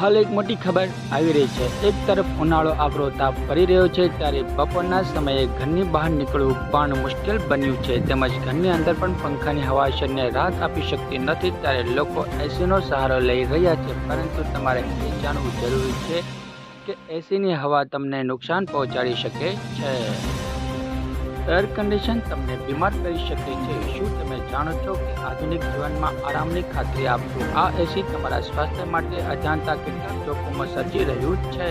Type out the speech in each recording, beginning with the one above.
હાલ એક મોટી ખબર આવી રહી છે. એક તરફ ઉનાળો આકરો તાપ પડી રહ્યો છે, ત્યારે બપોરના સમયે ઘરની બહાર નીકળવું પણ મુશ્કેલ બન્યું છે. તેમજ ઘરની અંદર પણ પંખાની હવા શરીરને રાહત આપી શકતી નથી, ત્યારે લોકો એસીનો સહારો લઈ રહ્યા છે. પરંતુ તમારે એ જાણવું જરૂરી છે કે એસીની હવા તમને નુકસાન પહોંચાડી શકે છે. એર કન્ડિશન તમને બીમાર કરી શકે છે. શું તમે જાણો છો કે આધુનિક જીવનમાં આરામની ખાતરી આપશો? આ એસી તમારા સ્વાસ્થ્ય માટે અજાણતા કેટલાક જોખમો સર્જી રહ્યું છે.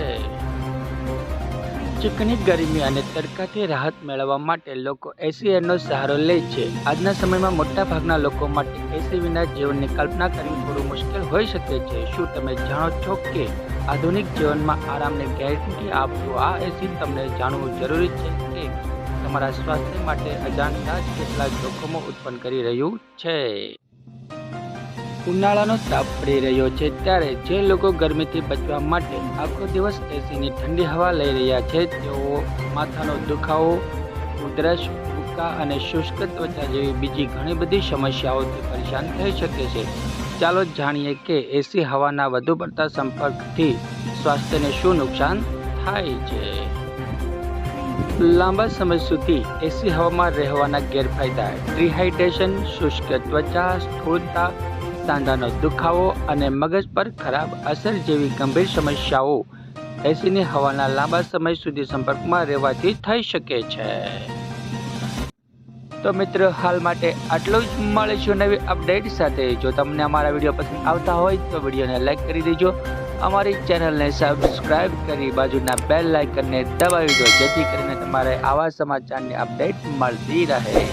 ચીકણી ગરમી અને તડકાથી રાહત મેળવવા માટે લોકો એસી એરનો સહારો લે છે. આજના સમયમાં મોટા ભાગના લોકો માટે એસી વિના જીવનની કલ્પના કરવી થોડું મુશ્કેલ હોઈ શકે છે. શું તમે જાણો છો કે આધુનિક જીવનમાં આરામની ગેરંટી આપવું આ એસી તમને જાણવું જરૂરી છે કે તમારા સ્વાસ્થ્ય માટે અજાણતા જ કેટલા જોખમો ઉત્પન્ન કરી રહ્યું છે. ઉનાળાનો તાપ પડી રહ્યો છે ત્યારે જે લોકો ગરમીથી બચવા માટે આખો દિવસ એસીની ઠંડી હવા લઈ રહ્યા છે, તેઓ માથાનો દુખાવો, ઉધરસ ઉબકા અને શુષ્ક ત્વચા જેવી બીજી ઘણી બધી સમસ્યાઓથી પરેશાન થઈ શકે છે. ચાલો જાણીએ કે એસી હવાના વધુ પડતા સંપર્કથી સ્વાસ્થ્યને શું નુકસાન થાય છે? લાંબા સમય સુધી એસી હવામાં રહેવાના ગેરફાયદા ડિહાઇડ્રેશન શુષ્ક ત્વચા, સ્થૂળતા, સાંધાનો દુખાવો અને મગજ પર ખરાબ અસર જેવી ગંભીર સમસ્યાઓ એસીની હવાના લાંબા સમય સુધી સંપર્કમાં રહેવાથી થઈ શકે છે. તો મિત્રો, હાલ માટે આટલું જ મળીશું નવી અપડેટ સાથે. જો તમને અમારા વીડિયો પસંદ આવતા હોય તો વિડીયોને લાઈક કરી દેજો. અમારી ચેનલને સબસ્ક્રાઇબ કરી બાજુના બેલ લાઇકનને દબાવી દો, જેથી કરીને તમારે આવા સમાચારની અપડેટ મળતી રહે.